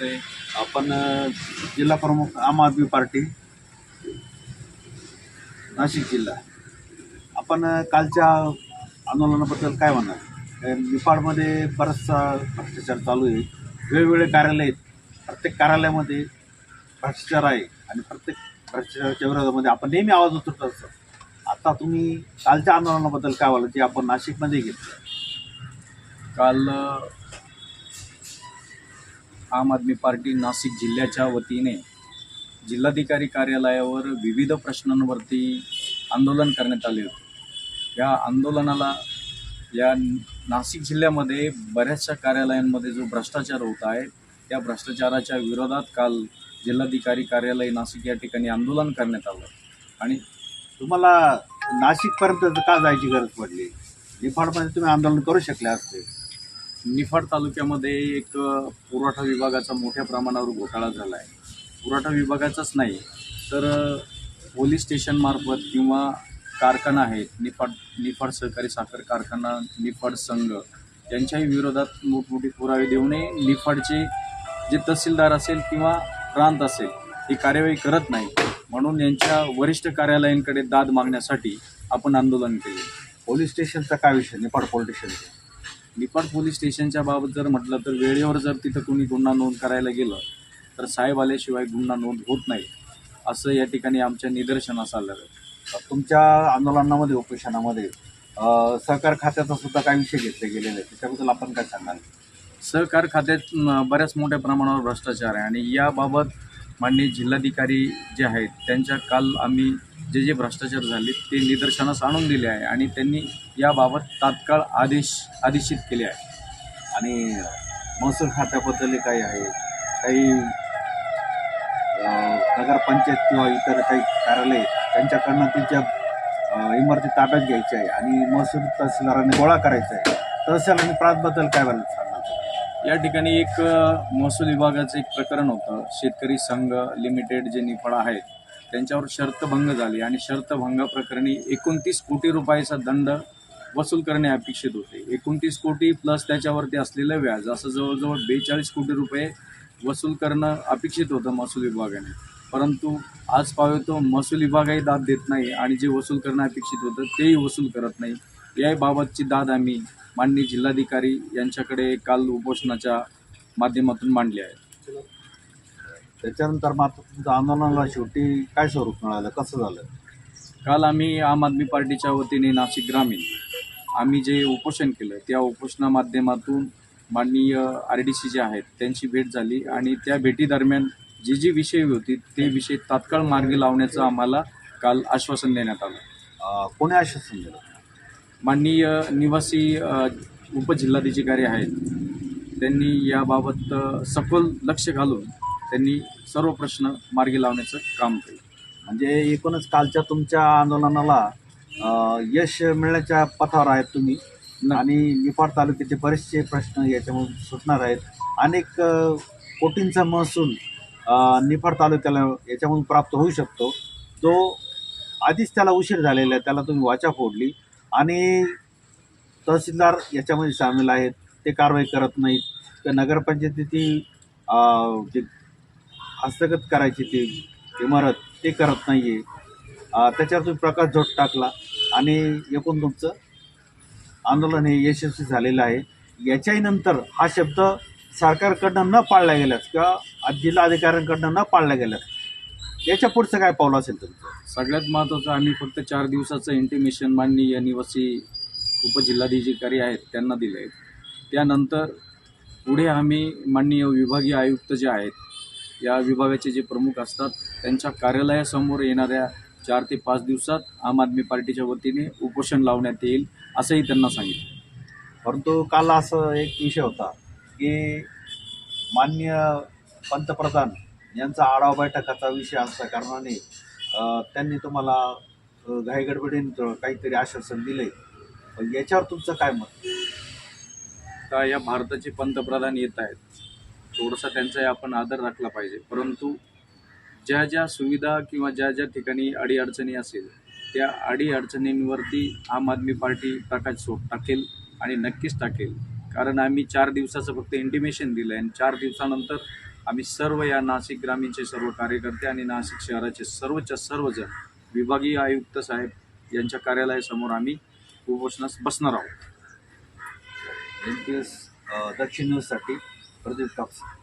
वाटतंय आपण जिल्हा प्रमुख आम आदमी पार्टी नाशिक जिल्हा. आपण कालच्या आंदोलनाबद्दल काय म्हणाल कारण निफाडमध्ये बराचसा भ्रष्टाचार चालू आहे. वेगवेगळे कार्यालय आहेत. प्रत्येक कार्यालयामध्ये भ्रष्टाचार आहे आणि प्रत्येक भ्रष्टाचाराच्या विरोधामध्ये आपण नेहमी आवाज उतरत असतो आता तुम्ही कालच्या आंदोलनाबद्दल काय बोला जे आपण नाशिकमध्ये घेतलं. काल आम आदमी पार्टी नाशिक जिल्ह्याच्या वतीने जिल्हाधिकारी कार्यालयावर विविध प्रश्नांवरती आंदोलन करण्यात आले होते. या आंदोलनाला या नाशिक जिल्ह्यामध्ये बऱ्याचशा कार्यालयांमध्ये जो भ्रष्टाचार होत आहे त्या भ्रष्टाचाराच्या विरोधात काल जिल्हाधिकारी कार्यालय नाशिक या ठिकाणी आंदोलन करण्यात आलं. आणि तुम्हाला नाशिकपर्यंत का जायची गरज पडली? निफाडमध्ये तुम्ही आंदोलन करू शकले असते. निफाड तालुक्यामध्ये एक पुरवठा विभागाचा मोठ्या प्रमाणावर घोटाळा झाला आहे पुरवठा विभागाचाच नाही तर पोलीस स्टेशनमार्फत किंवा कारखाना आहेत निफाड निफाड सहकारी साखर कारखाना निफाड संघ यांच्याही विरोधात मोठमोठे पुरावे देऊनही निफाडचे जे तहसीलदार असेल किंवा प्रांत असेल ही कार्यवाही करत नाही. म्हणून यांच्या वरिष्ठ कार्यालयांकडे दाद मागण्यासाठी आपण आंदोलन केले. पोलीस स्टेशनचा काय विषय? निफाड पोलीस स्टेशनचा निपाड पोलीस स्टेशनच्या बाबत जर म्हटलं तर वेळेवर जर तिथं कोणी गुन्हा नोंद करायला गेलं तर साहेब आल्याशिवाय गुन्हा नोंद होत नाही. असं या ठिकाणी आमच्या निदर्शनास आलं तुमच्या आंदोलनामध्ये उपोषणामध्ये सहकार खात्याचा सुद्धा काय विषय घेतले गेलेले आहेत? त्याच्याबद्दल आपण काय सांगाल? सहकार खात्यात बऱ्याच मोठ्या प्रमाणावर भ्रष्टाचार आहे. आणि याबाबत माननीय जिल्हाधिकारी जे आहेत त्यांच्या काल आम्ही जे जे भ्रष्टाचार झाले ते निदर्शनास आणून दिले आहे आणि त्यांनी याबाबत तात्काळ आदेश आदेशित केले आहे. आणि महसूल खात्याबद्दल काही आहे काही नगरपंचायत किंवा इतर काही कार्यालय त्यांच्याकडनं त्यांच्या इमारती ताब्यात घ्यायच्या आहे आणि महसूल तहसीलदारांनी गोळा करायचा आहे. तहसील आणि प्रांतबद्दल काय बोलायला सांगणार? या ठिकाणी एक महसूल विभागाचं एक प्रकरण होतं. शेतकरी संघ लिमिटेड जे निफाड आहेत त्यांच्यावर शर्तभंग झाली आणि शर्तभंगा प्रकरणी एकोणतीस कोटी रुपयाचा दंड वसूल करणे अपेक्षित होते. एकोणतीस कोटी प्लस त्याच्यावरती असलेलं व्याज असं जवळजवळ बेचाळीस कोटी रुपये वसूल करणं अपेक्षित होतं महसूल विभागाने. परंतु आज पाहतो महसूल विभागही दाद देत नाही आणि जे वसूल करणं अपेक्षित होतं तेही वसूल करत नाही. याबाबतची दाद आम्ही माननीय जिल्हाधिकारी यांच्याकडे काल उपोषणाच्या माध्यमातून मांडली आहे. त्याच्यानंतर मात्र तुमच्या आंदोलनाला शेवटी काय स्वरूप मिळालं? कसं झालं? काल आम्ही आम आदमी पार्टीच्या वतीने नाशिक ग्रामीण आम्ही जे उपोषण केलं त्या उपोषणा माध्यमातून माननीय आर डी सी जे आहेत त्यांची भेट झाली आणि त्या भेटीदरम्यान जे जे विषय होते ते विषय तात्काळ मार्गी लावण्याचं आम्हाला काल आश्वासन देण्यात आलं. कोणी आश्वासन दिलं? माननीय निवासी उपजिल्हाधिकारी आहेत. त्यांनी याबाबत सखोल लक्ष घालून त्यांनी सर्व प्रश्न मार्गी लावण्याचं काम केलं. म्हणजे एकूणच कालच्या तुमच्या आंदोलनाला यश मिळण्याच्या पथावर आहेत तुम्ही. आणि निफाड तालुक्याचे बरेचसे प्रश्न याच्यामधून सुटणार आहेत. अनेक कोटींचा महसूल निफाड तालुक्याला याच्यामधून प्राप्त होऊ शकतो. जो आधीच त्याला उशीर झालेला आहे त्याला तुम्ही वाचा फोडली. आणि तहसीलदार याच्यामध्ये सामील आहेत ते कारवाई करत नाहीत. तर नगरपंचायतीची अ, जे हस्तगत करायची ती इमारत ते करत नाही आहे त्याच्यावर तुम्ही प्रकाश झोट टाकला आणि एकूण तुमचं आंदोलन हे यशस्वी झालेलं आहे. याच्याही नंतर हा शब्द सरकारकडनं न पाळला गेल्यास किंवा जिल्हा अधिकाऱ्यांकडनं न पाळला गेल्यास याच्या पुढचं काय पावलं असेल तुमचं? सगळ्यात महत्त्वाचं आम्ही फक्त चार दिवसाचं इंटिमेशन माननीय निवासी उपजिल्हाधिकारी आहेत त्यांना दिलं आहे त्यानंतर पुढे आम्ही माननीय विभागीय आयुक्त जे आहेत या विभागाचे जे प्रमुख असतात त्यांच्या कार्यालयासमोर येणाऱ्या चार ते पाच दिवसात आम आदमी पार्टीच्या वतीने उपोषण लावण्यात येईल असंही त्यांना सांगितलं. परंतु काल असं एक विषय होता की मान्य पंतप्रधान यांचा आढावा बैठकाचा विषय असल्या कारणाने त्यांनी तुम्हाला घाईगडबडीने काहीतरी आश्वासन दिले याच्यावर तुमचं काय मत? का या भारताचे पंतप्रधान येत आहेत. थोडासा त्यांचाही आपण आदर राखला पाहिजे. परंतु ज्या ज्या सुविधा किंवा ज्या ज्या ठिकाणी अडीअडचणी असेल त्या अडीअडचणींवरती आम आदमी पार्टी प्रकाश सोड टाकेल आणि नक्कीच टाकेल. कारण आम्ही चार दिवसाचं फक्त इंटिमेशन दिलं आहे आणि चार दिवसानंतर आम्ही सर्व या नाशिक ग्रामीणचे सर्व कार्यकर्ते आणि नाशिक शहराचे सर्वच्या सर्वजण विभागीय आयुक्त साहेब यांच्या कार्यालयासमोर आम्ही उपोषणास बसणार आहोत. एम पी एस दक्षिण न्यूजसाठी Produto tóxico.